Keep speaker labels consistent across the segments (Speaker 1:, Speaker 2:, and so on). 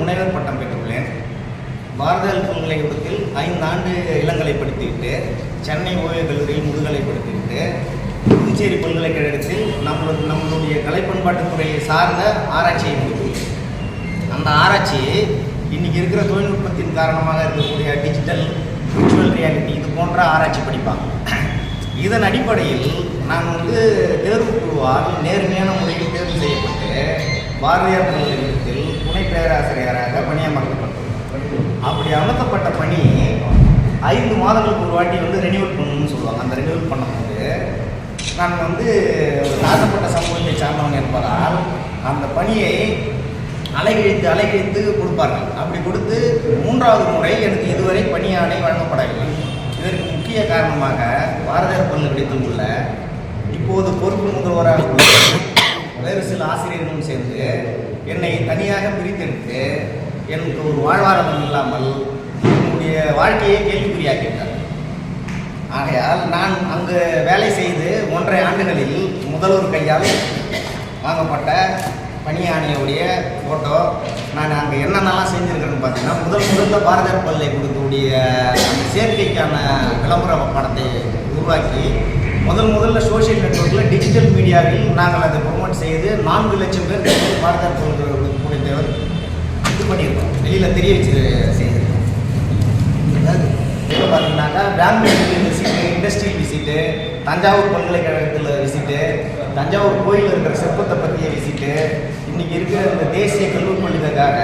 Speaker 1: முனைவர் பட்டம் பெற்றுள்ளேன். பாரதியார் பல்கலைக்கழகத்தில் ஐந்து ஆண்டு இளங்கலை படித்துவிட்டு சென்னை ஓவியக் கல்லூரியில் முதுகலை படித்துவிட்டு புதுச்சேரி பல்கலைக்கழகத்தில் நம்மளுக்கு நம்மளுடைய கலை பண்பாட்டுத் துறையை சார்ந்த ஆராய்ச்சியை முடித்துள்ளேன் அந்த ஆராய்ச்சி இன்னைக்கு இருக்கிற தொழில்நுட்பத்தின் காரணமாக இருக்கக்கூடிய டிஜிட்டல் விர்ச்சுவல் ரியாலிட்டி இது போன்ற ஆராய்ச்சி படிப்பாங்க. இதன் அடிப்படையில் நான் வந்து தேர்வு குழுவால் நேர்மையான முறையில் தேர்வு செய்யப்பட்டு பாரதியார் பல்கலைக்கழகத்தில் பேராசிரியராக பணியமர்த்தப்பட்டேன் அப்படி அமர்த்தப்பட்ட பணி ஐந்து மாதங்களுக்கு ஒரு வாட்டி வந்து ரெனியூவல் பண்ணணும்னு சொல்லுவாங்க. அந்த ரெனியூவல் பண்ணும்போது நான் வந்து ஒரு தாழ்த்தப்பட்ட சமூகத்தை சார்ந்தவன் என்பதால் அந்த பணியை அலைகழித்து அலைகழித்து கொடுப்பார்கள். அப்படி கொடுத்து மூன்றாவது முறை எனக்கு இதுவரை பணியாணை வழங்கப்படவில்லை. இதற்கு முக்கிய காரணமாக பாரதியார் பல்கலைக்கழகத்தில் உள்ள இப்போது பொறுப்பு முதல்வராக வேறு சில ஆசிரியர்களும் சேர்ந்து என்னை தனியாக பிரித்தெடுத்து எனக்கு ஒரு வாழ்வாதாரம் இல்லாமல் என்னுடைய வாழ்க்கையை கேள்விக்குறியாக்கிட்டார். ஆகையால் நான் அங்கு வேலை செய்து ஒன்றரை ஆண்டுகளில் முதல்வர் கையால் வாங்கப்பட்ட பணியாணியுடைய ஃபோட்டோ நான் அங்கே என்னென்னலாம் செஞ்சுருக்கேன்னு பார்த்தீங்கன்னா முதல் முதல்ல பாரதியார் பல்லை அந்த சேர்க்கைக்கான விளம்பர படத்தை உருவாக்கி முதல் முதல்ல சோஷியல் நெட்ஒர்க்கில் டிஜிட்டல் மீடியாவில் நாங்கள் அதை ப்ரொமோட் செய்து நான்கு லட்சம் பேர் பாரதியார் பல்கலைக்கழகத்துக்கு தேவர் இது பண்ணியிருக்கோம். வெளியில் தெரிய வச்சு செய்திருக்கோம். அதாவது பார்த்தீங்கன்னாக்கா Bangalore visit industrial visit Thanjavur பல்கலைக்கழகத்தில் விசிட்டு தஞ்சாவூர் கோயில் இருக்கிற சிற்பத்தை பற்றிய விசிட்டு இன்றைக்கி இருக்கிற இந்த தேசிய கல்லூரி பள்ளிகளுக்காக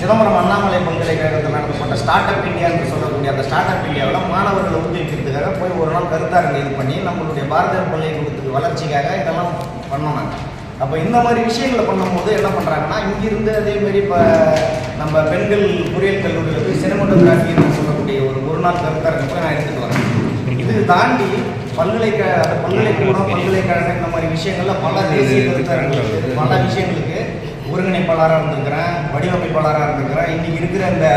Speaker 1: சிதம்பரம் அண்ணாமலை பல்கலைக்கழகத்தில் நடத்தப்பட்ட ஸ்டார்ட் அப் இந்தியான்னு சொல்லக்கூடிய அந்த ஸ்டார்ட் அப் இந்தியாவில் மாணவர்களை ஊக்குவிக்கிறதுக்காக போய் ஒரு நாள் கருத்தாரங்க இது பண்ணி நம்மளுடைய பாரதியார் பள்ளிக்கூடத்துக்கு வளர்ச்சிக்காக இதெல்லாம் பண்ணோம் நாங்கள் அப்போ இந்த மாதிரி விஷயங்களை பண்ணும்போது என்ன பண்ணுறாங்கன்னா இங்கிருந்து அதே மாதிரி இப்போ நம்ம பெண்கள் பொறியியல் கல்லூரியில் போய் சினிமோட்டோகிராஃபின்னு சொல்லக்கூடிய ஒரு ஒரு நாள் கருத்தரங்கு போய் நான் எடுத்துட்டு வரேன். இது தாண்டி பல்கலைக்கழக அந்த பல்கலைக்கூடம் பல்கலைக்கழகம் இந்த மாதிரி விஷயங்கள்ல பல தேசிய கருத்தரங்களுக்கு பல விஷயங்களுக்கு ஒருங்கிணைப்பாளராக இருந்திருக்கிறேன் வடிவமைப்பாளராக இருந்திருக்கிறேன். இன்னைக்கு இருக்கிற இந்த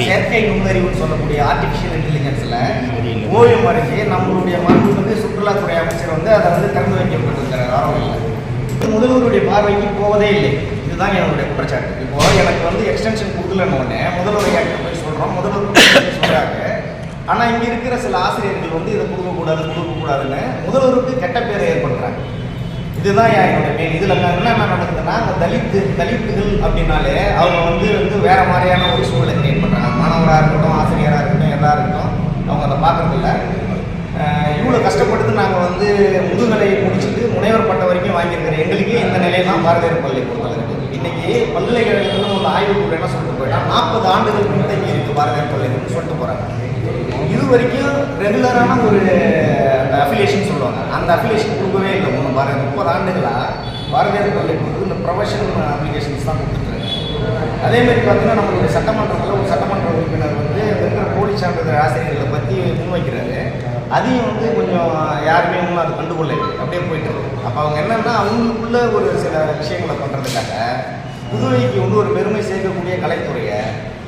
Speaker 1: செயற்கை நுண்ணறிவுன்னு சொல்லக்கூடிய ஆர்டிஃபிஷியல் இன்டெலிஜென்ஸில் ஓவியம் வரைஞ்சி நம்மளுடைய மாண்புமிகு சுற்றுலாத்துறை அமைச்சர் வந்து அதை வந்து திறந்து வைக்கப்பட்டிருக்கிறார் ஆரோவில் முதல்வருடைய பார்வைக்கு போவதே இல்லை. இதுதான் என்னுடைய குற்றச்சாட்டு. இப்போ எனக்கு வந்து எக்ஸ்டென்ஷன் கொடுக்கலன்னு உடனே முதல்வர் ஐயாட்ட போய் சொல்கிறோம் முதல்வர் சொல்கிறாங்க ஆனால் இங்கே இருக்கிற சில ஆசிரியர்கள் வந்து இதை கொடுக்கக்கூடாது கொடுக்கக்கூடாதுன்னு முதல்வருக்கு கெட்ட பேரை ஏற்படுறாங்க இதுதான் என்னோட என்னுடைய மெயின் இதில் என்ன நடக்குதுன்னா அந்த தலித்து தலித்துகள் அப்படின்னாலே அவங்க வந்து வந்து வேற மாதிரியான ஒரு சூழலை கிரியேட் பண்ணுறாங்க மாணவராக இருக்கட்டும் ஆசிரியராக இருக்கட்டும் எல்லா இருக்கட்டும் அவங்க அதை பார்க்கறதில்ல இவ்வளோ கஷ்டப்பட்டு நாங்கள் வந்து முதுகலை முடிச்சுட்டு முனைவர் பட்டம் வரைக்கும் வாங்கியிருக்கிற எங்களுக்கே இந்த நிலையெல்லாம் பாரதியார் பள்ளி பொறுத்தளவுக்கு இன்னைக்கு பல்கலைக்கழகத்தில் ஒரு ஆய்வுக்குள்ள என்ன சொல்லிட்டு போயிட்டா நாற்பது ஆண்டுகள் பின்தங்கி இருக்கு பாரதியார் பள்ளின்னு சொல்லிட்டு போகிறாங்க இது வரைக்கும் ரெகுலரான ஒரு அந்த அஃபிலியேஷன் சொல்லுவாங்க. அந்த அஃபிலியேஷன் கொடுக்கவே இல்லை. ஒன்று பாரதியார் முப்பது ஆண்டுகளாக பாரதியார் பள்ளி கொடுத்து இந்த ப்ரொஃபஷனல் அப்ளிகேஷன்ஸ் தான் கொடுத்துருக்காங்க. அதே மாதிரி பார்த்தீங்கன்னா நம்மளுடைய சட்டமன்றத்தில் ஒரு சட்டமன்ற உறுப்பினர் வந்து இருக்கிற போலி சான்றிதழ் ஆசிரியர்களை பற்றி முன்வைக்கிறாரு. அதையும் வந்து கொஞ்சம் யாருமே இன்னும் அது கண்டுகொள்ளலை அப்படியே போயிட்டு இருக்கு. அப்போ அவங்க என்னன்னா அவங்களுக்குள்ள ஒரு சில விஷயங்களை பண்ணுறதுக்காக புதுவைக்கு வந்து ஒரு பெருமை சேர்க்கக்கூடிய கலைத்துறையை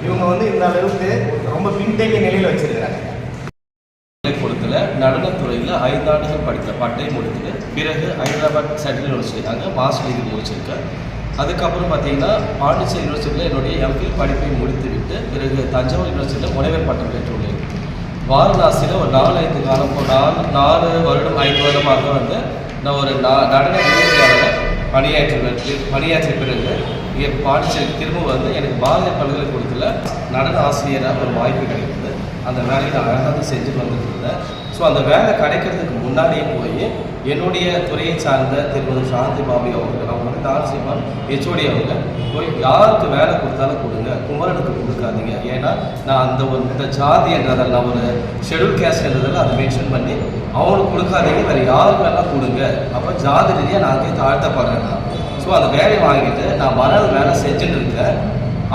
Speaker 1: இவங்க வந்து இந்த அளவுக்கு ரொம்ப பின்தங்கிய நிலையில் வச்சிருக்கிறாங்க.
Speaker 2: பள்ளிக்கூடத்தில் நடனத்துறையில் ஐந்தாண்டுகள் படித்த பட்டை முடித்துட்டு பிறகு ஹைதராபாத் சென்ட்ரல் யூனிவர்சிட்டி அங்கே மாஸ்டர் டிகிரி முடிச்சிருக்கேன் அதுக்கப்புறம் பார்த்தீங்கன்னா பாண்டிச்சேரி யூனிவர்சிட்டியில் என்னுடைய எம்பில் படிப்பை முடித்துவிட்டு பிறகு தஞ்சாவூர் யூனிவர்சிட்டியில் முனைவர் பட்டம் பெற்றுள்ளேன். வாரணாசியில் ஒரு நாலு ஐந்து காலம் நாலு நாலு வருடம் ஐந்து வருடமாக வந்து நான் ஒரு நா- நடன விரிவுரையாளர் பணியாற்றி பணியாற்றிய பிறகு இங்கே பாண்டிச்சேரி திரும்ப வந்து எனக்கு பாரதிய பல்கலைக்கழகத்தில் நடன ஆசிரியராக ஒரு வாய்ப்பு கிடைக்குது அந்த வேலையை நான் அழகாக செஞ்சு வந்துட்டு இருந்தேன். ஸோ அந்த வேலை கிடைக்கிறதுக்கு முன்னாடியே போய் என்னுடைய துறையை சார்ந்த திருமதி சாந்தி பாபி அவர்கள் அவங்க வந்து தாரசிமான் ஹெச்ஓடி அவங்க போய் யாருக்கு வேலை கொடுத்தாலும் கொடுங்க குமரனுக்கு கொடுக்காதீங்க. ஏன்னா நான் அந்த ஒரு இந்த ஜாதி என்றதில் நான் ஒரு ஷெடியூல் கேஸ்ட் என்றதில் அதை மென்ஷன் பண்ணி அவங்களுக்கு கொடுக்காதீங்க வேறு யாருக்கு வேணால் கொடுங்க. அப்போ ஜாதி ரீதியாக நான் அங்கே தாழ்த்தப்படுறேன் நான். ஸோ அந்த வேலையை வாங்கிட்டு நான் மறுநாள் வேலை செஞ்சுட்டு இருக்கேன்.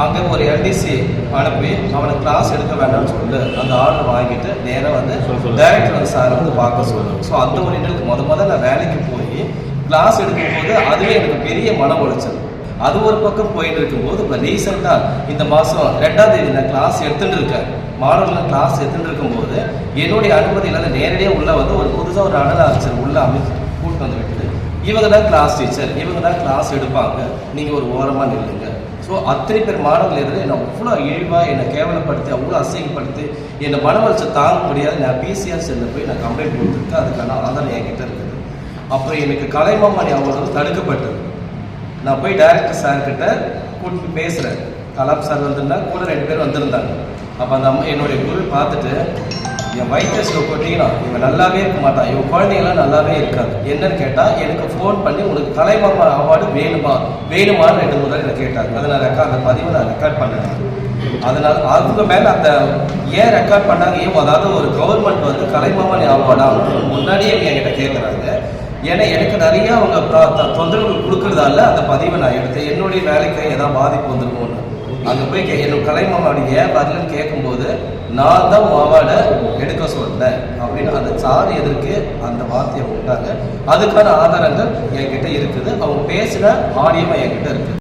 Speaker 2: அங்கே ஒரு எல்டிசி அனுப்பி அவனை கிளாஸ் எடுக்க வேண்டாம்னு சொல்லிட்டு அந்த ஆர்டர் வாங்கிட்டு நேராக வந்து டைரக்டர் வந்து சார் வந்து பார்க்க சொல்லுவேன் ஸோ அந்த ஒரு இடத்துக்கு முத முத நான் வேலைக்கு போய் கிளாஸ் எடுக்கும்போது அதுவே எனக்கு பெரிய மன உளைச்சல். அது ஒரு பக்கம் போயிட்டு இருக்கும்போது இப்போ ரீசெண்டாக இந்த மாதம் ரெண்டாம் தேதி நான் கிளாஸ் எடுத்துட்டு இருக்கேன். மாணவர்கள் கிளாஸ் எடுத்துட்டு இருக்கும்போது என்னுடைய அனுமதி இல்லாத நேரடியாக உள்ள வந்து ஒரு புதுசாக ஒரு அனல் ஆஃபீஸர் உள்ள அமைச்சு கூட்டு வந்து விட்டுட்டு இவங்க தான் கிளாஸ் டீச்சர் இவங்க தான் கிளாஸ் எடுப்பாங்க. நீங்கள் ஒரு ஓரமாக நில்லுங்க. ஸோ அத்தனை பேர் மாணவர்கள் எதிரே என்னை அவ்வளோ இழிவாக என்னை கேவலப்படுத்தி அவ்வளோ அசிங்கப்படுத்தி என்னை மன தாங்க முடியாது நான் பிசிஆர் செல்ல போய் நான் கம்ப்ளைண்ட் கொடுத்துருக்கேன் அதுக்கான ஆதாரம் என்கிட்ட இருக்குது. அப்புறம் எனக்கு கலைமாமணி அவர்களும் தடுக்கப்பட்டது. நான் போய் டைரக்டர் சார் கிட்ட பேசுகிறேன் கலாம் சார் வந்திருந்தா கூட ரெண்டு பேர் வந்திருந்தாங்க. அப்போ அந்த அம்மா என்னுடைய குரு பார்த்துட்டு என் வைத்தியஸில் கொட்டிங்கன்னா இவன் நல்லாவே இருக்க மாட்டான் இவன் குழந்தைங்களாம் நல்லாவே இருக்காது. என்னன்னு கேட்டால் எனக்கு ஃபோன் பண்ணி உனக்கு கலைமாமா அவார்டு வேணுமா? வேணுமான்னு ரெண்டு முதல் என்னை கேட்டாங்க. அதை நான் ரெக்கார்ட் அந்த பதிவை நான் ரெக்கார்ட் பண்ணேன். அதனால் அவங்க மேலே அந்த ஏன் ரெக்கார்ட் பண்ணாங்க? ஏன் அதாவது ஒரு கவர்மெண்ட் வந்து கலைமாமன் அவார்டா முன்னாடியே என்கிட்ட கேட்குறாங்க ஏன்னா எனக்கு நிறையா அவங்க த- தொந்தரவுகள் கொடுக்குறதால அந்த பதிவை நான் எடுத்தேன். என்னுடைய வேலைக்கு ஏதாவது பாதிப்பு வந்துருமோன்னு அங்கே போய் கே என்னோட அப்படி ஏன் வரலன்னு கேட்கும்போது நான் தான் அவார்டை எடுக்க சொன்னேன் அப்படின்னு அந்த சார் எதற்கு அந்த வார்த்தையை விட்டாங்க. அதுக்கான ஆதாரங்கள் என்கிட்ட இருக்குது. அவங்க பேசின ஆடியமாக என்கிட்ட இருக்குது